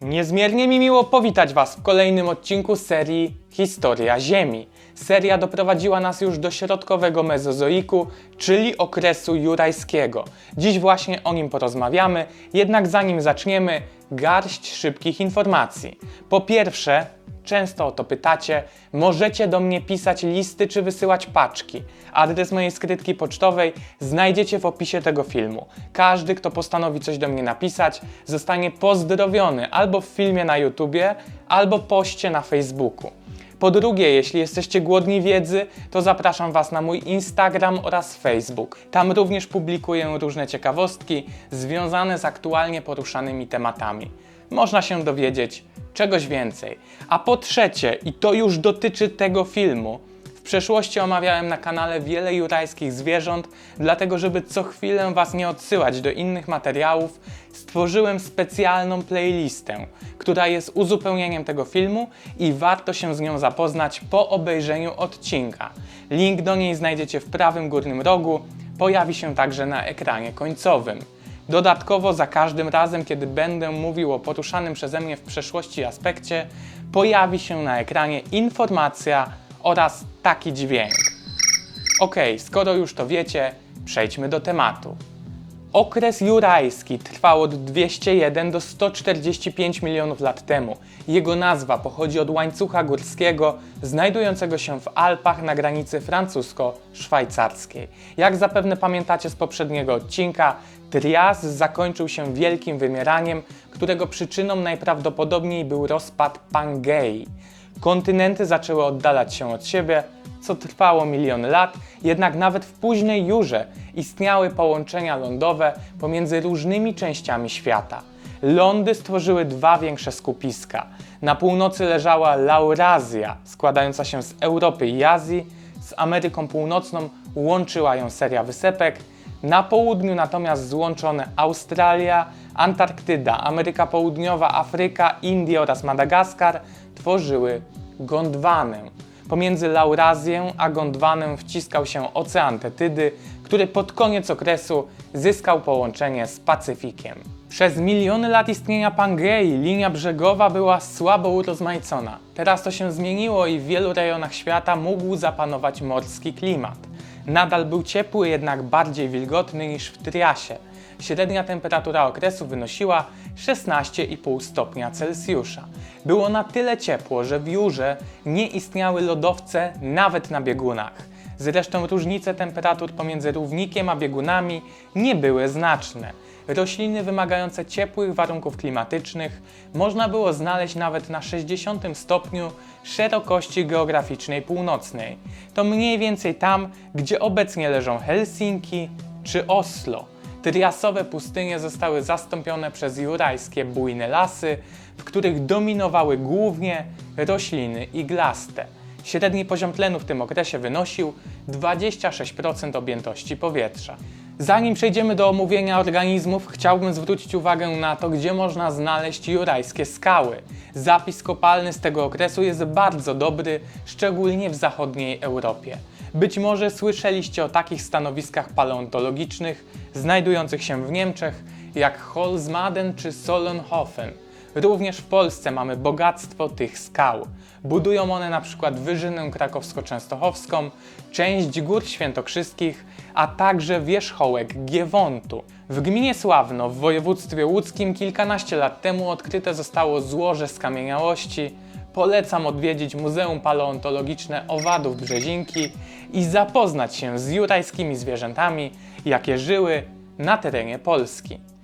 Niezmiernie mi miło powitać Was w kolejnym odcinku serii Historia Ziemi. Seria doprowadziła nas już do środkowego mezozoiku, czyli okresu jurajskiego. Dziś właśnie o nim porozmawiamy, jednak zanim zaczniemy, garść szybkich informacji. Po pierwsze, Często o to pytacie. Możecie do mnie pisać listy czy wysyłać paczki. Adres mojej skrytki pocztowej znajdziecie w opisie tego filmu. Każdy, kto postanowi coś do mnie napisać, zostanie pozdrowiony albo w filmie na YouTubie, albo poście na Facebooku. Po drugie, jeśli jesteście głodni wiedzy, to zapraszam Was na mój Instagram oraz Facebook. Tam również publikuję różne ciekawostki związane z aktualnie poruszanymi tematami. Można się dowiedzieć czegoś więcej. A po trzecie, i to już dotyczy tego filmu, przeszłości omawiałem na kanale wiele jurajskich zwierząt, dlatego żeby co chwilę Was nie odsyłać do innych materiałów, stworzyłem specjalną playlistę, która jest uzupełnieniem tego filmu i warto się z nią zapoznać po obejrzeniu odcinka. Link do niej znajdziecie w prawym górnym rogu, pojawi się także na ekranie końcowym. Dodatkowo za każdym razem, kiedy będę mówił o poruszanym przeze mnie w przeszłości aspekcie, pojawi się na ekranie informacja oraz taki dźwięk. Ok, skoro już to wiecie, przejdźmy do tematu. Okres jurajski trwał od 201 do 145 milionów lat temu. Jego nazwa pochodzi od łańcucha górskiego znajdującego się w Alpach na granicy francusko-szwajcarskiej. Jak zapewne pamiętacie z poprzedniego odcinka, Trias zakończył się wielkim wymieraniem, którego przyczyną najprawdopodobniej był rozpad Pangei. Kontynenty zaczęły oddalać się od siebie, co trwało miliony lat, jednak nawet w późnej Jurze istniały połączenia lądowe pomiędzy różnymi częściami świata. Lądy stworzyły dwa większe skupiska. Na północy leżała Laurazja, składająca się z Europy i Azji, z Ameryką Północną łączyła ją seria wysepek, na południu natomiast złączone Australia, Antarktyda, Ameryka Południowa, Afryka, Indie oraz Madagaskar tworzyły Gondwanę. Pomiędzy Laurazję a Gondwanę wciskał się ocean Tetydy, który pod koniec okresu zyskał połączenie z Pacyfikiem. Przez miliony lat istnienia Pangei linia brzegowa była słabo urozmaicona. Teraz to się zmieniło i w wielu rejonach świata mógł zapanować morski klimat. Nadal był ciepły, jednak bardziej wilgotny niż w Triasie. Średnia temperatura okresu wynosiła 16,5 stopnia Celsjusza. Było na tyle ciepło, że w Jurze nie istniały lodowce nawet na biegunach. Zresztą różnice temperatur pomiędzy równikiem a biegunami nie były znaczne. Rośliny wymagające ciepłych warunków klimatycznych można było znaleźć nawet na 60 stopniu szerokości geograficznej północnej. To mniej więcej tam, gdzie obecnie leżą Helsinki czy Oslo. Triasowe pustynie zostały zastąpione przez jurajskie bujne lasy, w których dominowały głównie rośliny iglaste. Średni poziom tlenu w tym okresie wynosił 26% objętości powietrza. Zanim przejdziemy do omówienia organizmów, chciałbym zwrócić uwagę na to, gdzie można znaleźć jurajskie skały. Zapis kopalny z tego okresu jest bardzo dobry, szczególnie w zachodniej Europie. Być może słyszeliście o takich stanowiskach paleontologicznych znajdujących się w Niemczech, jak Holzmaden czy Solonhofen. Również w Polsce mamy bogactwo tych skał. Budują one na przykład Wyżynę Krakowsko-Częstochowską, część Gór Świętokrzyskich, a także wierzchołek Giewontu. W gminie Sławno w województwie łódzkim kilkanaście lat temu odkryte zostało złoże skamieniałości. Polecam odwiedzić Muzeum Paleontologiczne Owadów Brzezinki i zapoznać się z jurajskimi zwierzętami, jakie żyły na terenie Polski.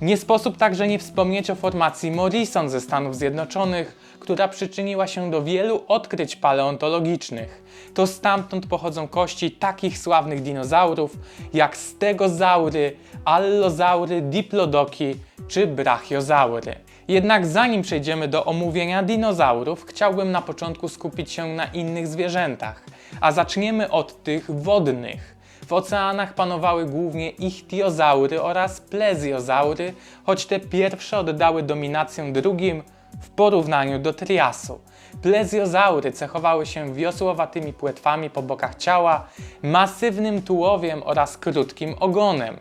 Nie sposób także nie wspomnieć o formacji Morrison ze Stanów Zjednoczonych, która przyczyniła się do wielu odkryć paleontologicznych. To stamtąd pochodzą kości takich sławnych dinozaurów jak stegozaury, allozaury, diplodoki czy brachiozaury. Jednak zanim przejdziemy do omówienia dinozaurów, chciałbym na początku skupić się na innych zwierzętach, a zaczniemy od tych wodnych. W oceanach panowały głównie ichtiozaury oraz plezjozaury, choć te pierwsze oddały dominację drugim w porównaniu do triasu. Plezjozaury cechowały się wiosłowatymi płetwami po bokach ciała, masywnym tułowiem oraz krótkim ogonem.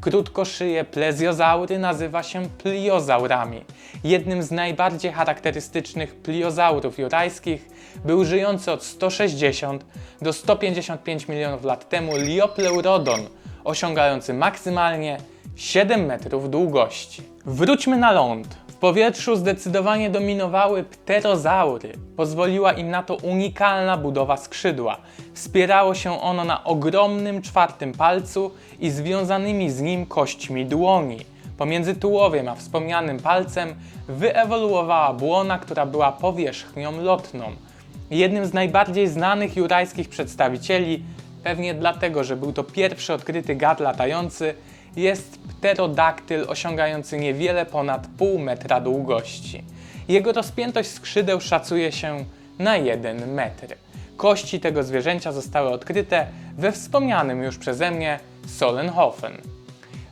Krótkoszyje plezjozaury nazywa się pliozaurami. Jednym z najbardziej charakterystycznych pliozaurów jurajskich był żyjący od 160 do 155 milionów lat temu Liopleurodon, osiągający maksymalnie 7 metrów długości. Wróćmy na ląd. Powietrzu zdecydowanie dominowały pterozaury. Pozwoliła im na to unikalna budowa skrzydła. Wspierało się ono na ogromnym czwartym palcu i związanymi z nim kośćmi dłoni. Pomiędzy tułowiem a wspomnianym palcem wyewoluowała błona, która była powierzchnią lotną. Jednym z najbardziej znanych jurajskich przedstawicieli, pewnie dlatego, że był to pierwszy odkryty gad latający, jest pterodaktyl osiągający niewiele ponad pół metra długości. Jego rozpiętość skrzydeł szacuje się na 1 metr. Kości tego zwierzęcia zostały odkryte we wspomnianym już przeze mnie Solenhofen.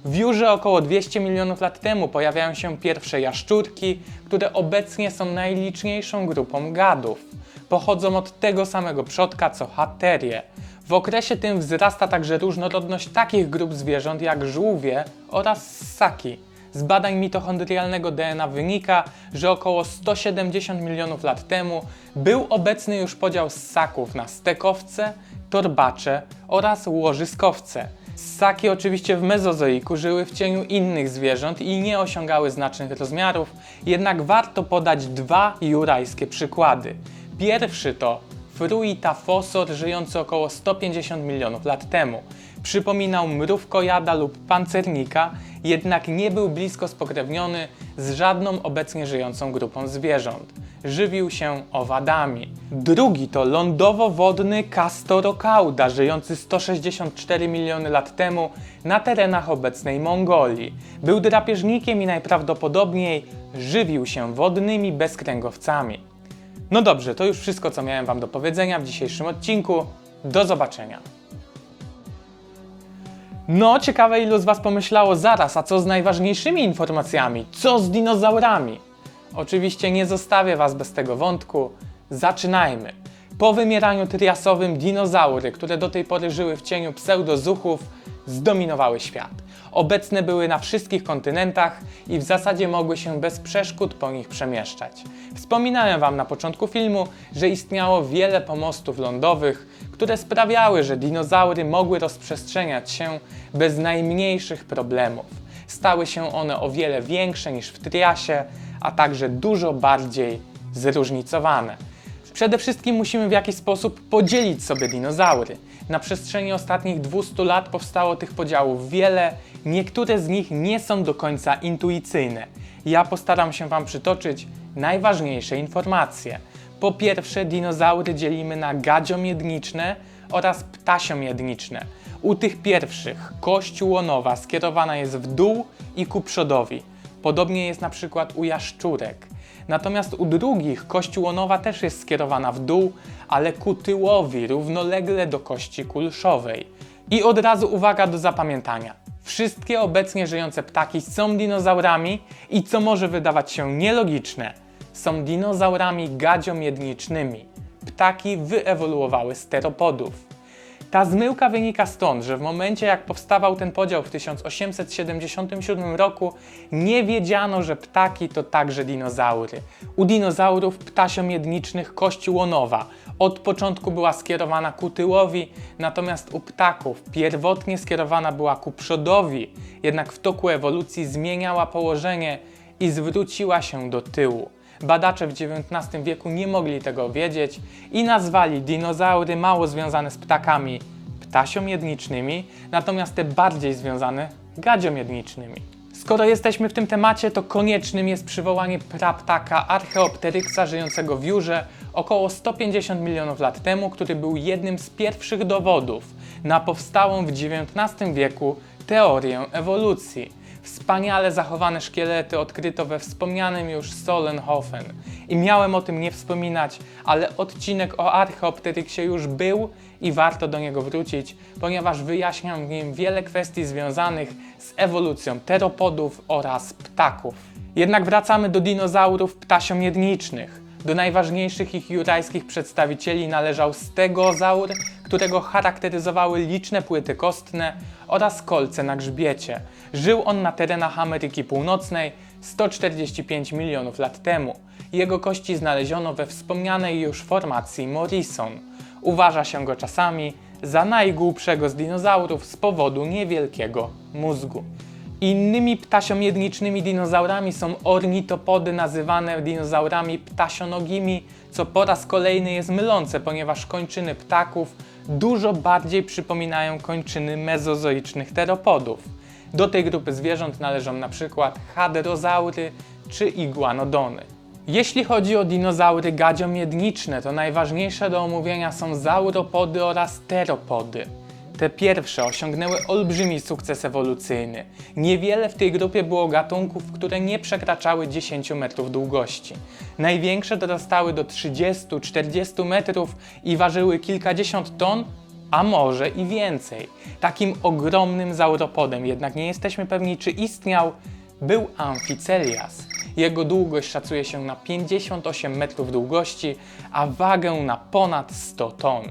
W Jurze około 200 milionów lat temu pojawiają się pierwsze jaszczurki, które obecnie są najliczniejszą grupą gadów. Pochodzą od tego samego przodka co haterie. W okresie tym wzrasta także różnorodność takich grup zwierząt jak żółwie oraz ssaki. Z badań mitochondrialnego DNA wynika, że około 170 milionów lat temu był obecny już podział ssaków na stekowce, torbacze oraz łożyskowce. Ssaki oczywiście w mezozoiku żyły w cieniu innych zwierząt i nie osiągały znacznych rozmiarów, jednak warto podać dwa jurajskie przykłady. Pierwszy to Fruitafosor żyjący około 150 milionów lat temu. Przypominał mrówkojada lub pancernika, jednak nie był blisko spokrewniony z żadną obecnie żyjącą grupą zwierząt. Żywił się owadami. Drugi to lądowo-wodny Castorocauda, żyjący 164 miliony lat temu na terenach obecnej Mongolii. Był drapieżnikiem i najprawdopodobniej żywił się wodnymi bezkręgowcami. No dobrze, to już wszystko, co miałem Wam do powiedzenia w dzisiejszym odcinku. Do zobaczenia. No, ciekawe ilu z Was pomyślało zaraz, a co z najważniejszymi informacjami? Co z dinozaurami? Oczywiście nie zostawię Was bez tego wątku. Zaczynajmy. Po wymieraniu triasowym dinozaury, które do tej pory żyły w cieniu pseudozuchów, zdominowały świat. Obecne były na wszystkich kontynentach i w zasadzie mogły się bez przeszkód po nich przemieszczać. Wspominałem Wam na początku filmu, że istniało wiele pomostów lądowych, które sprawiały, że dinozaury mogły rozprzestrzeniać się bez najmniejszych problemów. Stały się one o wiele większe niż w Triasie, a także dużo bardziej zróżnicowane. Przede wszystkim musimy w jakiś sposób podzielić sobie dinozaury. Na przestrzeni ostatnich 200 lat powstało tych podziałów wiele, niektóre z nich nie są do końca intuicyjne. Ja postaram się Wam przytoczyć najważniejsze informacje. Po pierwsze, dinozaury dzielimy na gadziomiedniczne oraz ptasiomiedniczne. U tych pierwszych kość łonowa skierowana jest w dół i ku przodowi. Podobnie jest na przykład u jaszczurek. Natomiast u drugich kość łonowa też jest skierowana w dół, ale ku tyłowi, równolegle do kości kulszowej. I od razu uwaga do zapamiętania. Wszystkie obecnie żyjące ptaki są dinozaurami i co może wydawać się nielogiczne, są dinozaurami gadziomiednicznymi. Ptaki wyewoluowały z teropodów. Ta zmyłka wynika stąd, że w momencie jak powstawał ten podział w 1877 roku, nie wiedziano, że ptaki to także dinozaury. U dinozaurów ptasiomiednicznych kość łonowa od początku była skierowana ku tyłowi, natomiast u ptaków pierwotnie skierowana była ku przodowi, jednak w toku ewolucji zmieniała położenie i zwróciła się do tyłu. Badacze w XIX wieku nie mogli tego wiedzieć i nazwali dinozaury mało związane z ptakami ptasiomiednicznymi, natomiast te bardziej związane gadziomiednicznymi. Skoro jesteśmy w tym temacie, to koniecznym jest przywołanie praptaka Archaeopteryxa żyjącego w Jurze około 150 milionów lat temu, który był jednym z pierwszych dowodów na powstałą w XIX wieku teorię ewolucji. Wspaniale zachowane szkielety odkryto we wspomnianym już Solenhofen. I miałem o tym nie wspominać, ale odcinek o Archaeopteryksie już był i warto do niego wrócić, ponieważ wyjaśniam w nim wiele kwestii związanych z ewolucją teropodów oraz ptaków. Jednak wracamy do dinozaurów ptasiomiednicznych. Do najważniejszych ich jurajskich przedstawicieli należał stegozaur, którego charakteryzowały liczne płyty kostne oraz kolce na grzbiecie. Żył on na terenach Ameryki Północnej 145 milionów lat temu. Jego kości znaleziono we wspomnianej już formacji Morrison. Uważa się go czasami za najgłupszego z dinozaurów z powodu niewielkiego mózgu. Innymi ptasiomiednicznymi dinozaurami są ornitopody nazywane dinozaurami ptasionogimi, co po raz kolejny jest mylące, ponieważ kończyny ptaków dużo bardziej przypominają kończyny mezozoicznych teropodów. Do tej grupy zwierząt należą na przykład hadrozaury czy iguanodony. Jeśli chodzi o dinozaury gadziomiedniczne, to najważniejsze do omówienia są zauropody oraz teropody. Te pierwsze osiągnęły olbrzymi sukces ewolucyjny. Niewiele w tej grupie było gatunków, które nie przekraczały 10 metrów długości. Największe dorastały do 30-40 metrów i ważyły kilkadziesiąt ton, a może i więcej. Takim ogromnym zauropodem, jednak nie jesteśmy pewni czy istniał, był Amphicelias. Jego długość szacuje się na 58 metrów długości, a wagę na ponad 100 ton.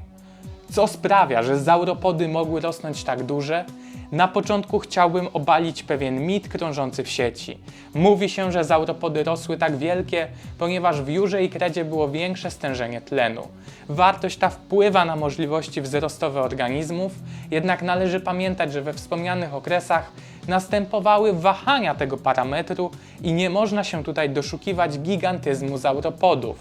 Co sprawia, że zauropody mogły rosnąć tak duże? Na początku chciałbym obalić pewien mit krążący w sieci. Mówi się, że zauropody rosły tak wielkie, ponieważ w jurze i kredzie było większe stężenie tlenu. Wartość ta wpływa na możliwości wzrostowe organizmów, jednak należy pamiętać, że we wspomnianych okresach następowały wahania tego parametru i nie można się tutaj doszukiwać gigantyzmu zauropodów.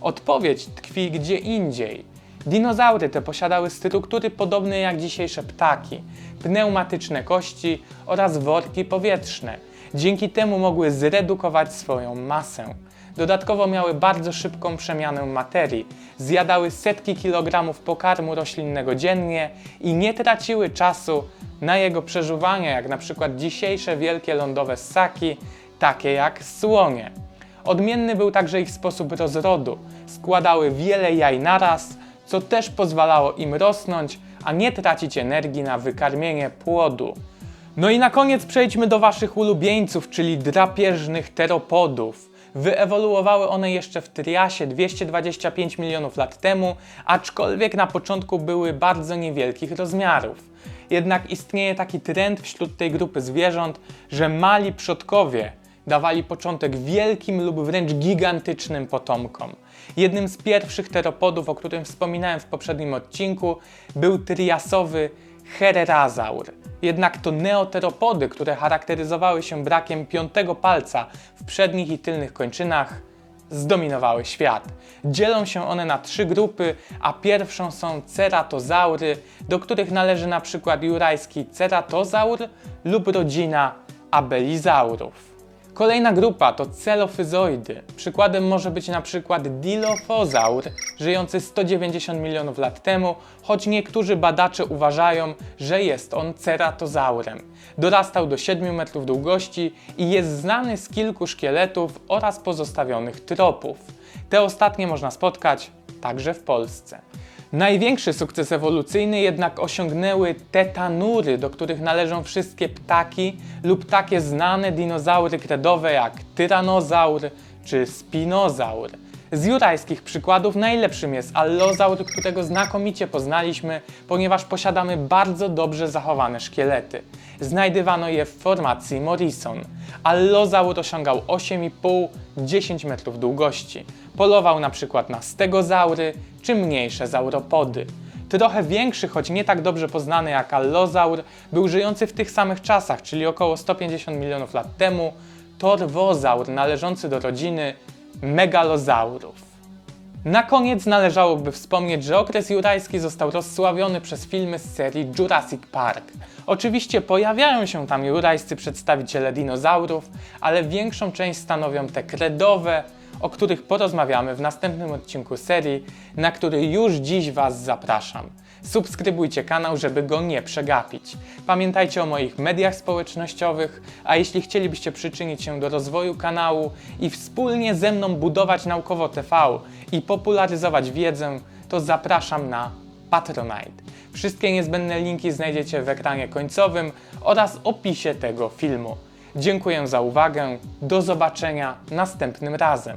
Odpowiedź tkwi gdzie indziej. Dinozaury te posiadały struktury podobne jak dzisiejsze ptaki, pneumatyczne kości oraz worki powietrzne. Dzięki temu mogły zredukować swoją masę. Dodatkowo miały bardzo szybką przemianę materii, zjadały setki kilogramów pokarmu roślinnego dziennie i nie traciły czasu na jego przeżuwanie, jak na przykład dzisiejsze wielkie lądowe ssaki, takie jak słonie. Odmienny był także ich sposób rozrodu. Składały wiele jaj naraz, co też pozwalało im rosnąć, a nie tracić energii na wykarmienie płodu. No i na koniec przejdźmy do waszych ulubieńców, czyli drapieżnych teropodów. Wyewoluowały one jeszcze w Triasie 225 milionów lat temu, aczkolwiek na początku były bardzo niewielkich rozmiarów. Jednak istnieje taki trend wśród tej grupy zwierząt, że mali przodkowie dawali początek wielkim lub wręcz gigantycznym potomkom. Jednym z pierwszych teropodów, o którym wspominałem w poprzednim odcinku, był triasowy Hererazaur. Jednak to neoteropody, które charakteryzowały się brakiem piątego palca w przednich i tylnych kończynach, zdominowały świat. Dzielą się one na trzy grupy, a pierwszą są ceratozaury, do których należy na przykład jurajski ceratozaur lub rodzina abelizaurów. Kolejna grupa to celofyzoidy. Przykładem może być na przykład Dilophosaur, żyjący 190 milionów lat temu, choć niektórzy badacze uważają, że jest on ceratozaurem. Dorastał do 7 metrów długości i jest znany z kilku szkieletów oraz pozostawionych tropów. Te ostatnie można spotkać także w Polsce. Największy sukces ewolucyjny jednak osiągnęły tetanury, do których należą wszystkie ptaki lub takie znane dinozaury kredowe jak tyranozaur czy spinozaur. Z jurajskich przykładów najlepszym jest allozaur, którego znakomicie poznaliśmy, ponieważ posiadamy bardzo dobrze zachowane szkielety. Znajdywano je w formacji Morrison. Allozaur osiągał 8,5-10 metrów długości. Polował na przykład na stegozaury czy mniejsze zauropody. Trochę większy, choć nie tak dobrze poznany jak allozaur, był żyjący w tych samych czasach, czyli około 150 milionów lat temu, torwozaur należący do rodziny megalozaurów. Na koniec należałoby wspomnieć, że okres jurajski został rozsławiony przez filmy z serii Jurassic Park. Oczywiście pojawiają się tam jurajscy przedstawiciele dinozaurów, ale większą część stanowią te kredowe, o których porozmawiamy w następnym odcinku serii, na który już dziś Was zapraszam. Subskrybujcie kanał, żeby go nie przegapić. Pamiętajcie o moich mediach społecznościowych, a jeśli chcielibyście przyczynić się do rozwoju kanału i wspólnie ze mną budować naukowo TV i popularyzować wiedzę, to zapraszam na Patronite. Wszystkie niezbędne linki znajdziecie w ekranie końcowym oraz opisie tego filmu. Dziękuję za uwagę. Do zobaczenia następnym razem.